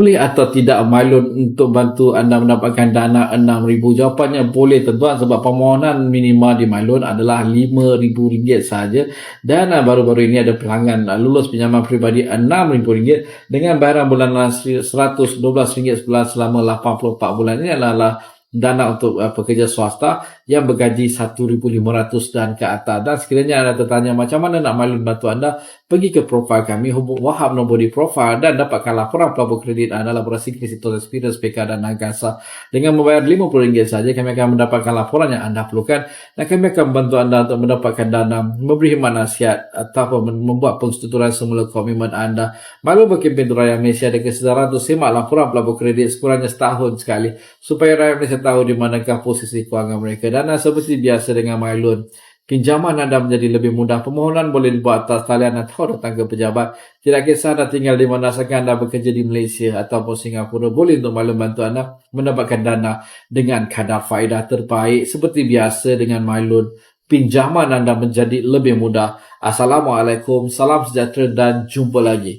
boleh atau tidak Mylon untuk bantu anda mendapatkan dana RM6,000? Jawapannya boleh tuan sebab permohonan minimal di Mylon adalah RM5,000 sahaja dan uh, baru-baru ini ada pelanggan uh, lulus pinjaman peribadi RM6,000 dengan bayaran bulanan RM112 sebulan selama 84 bulan. Ini adalah dana untuk uh, pekerja swasta yang bergaji 1500 dan ke atas dan sekiranya anda tertanya macam mana nak maklum bantu anda pergi ke profil kami hubung Wahab Nobody Profile dan dapatkan laporan pelabur kredit anda laborasi krisis total experience PK dan Nagasa. Dengan membayar RM50 saja kami akan mendapatkan laporan yang anda perlukan dan kami akan membantu anda untuk mendapatkan dana memberi khidmat nasihat atau membuat pensetuturan semula komitmen anda. Maklum berkempen Raya Malaysia ada kesedaran untuk simak laporan pelabur kredit sekurangnya setahun sekali supaya rakyat Malaysia tahu di manakah posisi kewangan mereka. Dan seperti biasa dengan MyLoan pinjaman anda menjadi lebih mudah. Permohonan boleh dibuat atas talian atau datang ke pejabat. Tidak kisah anda tinggal di mana sahaja anda bekerja di Malaysia ataupun Singapura. Boleh untuk MyLoan bantu anda mendapatkan dana dengan kadar faedah terbaik. Seperti biasa dengan MyLoan pinjaman anda menjadi lebih mudah. Assalamualaikum salam sejahtera dan jumpa lagi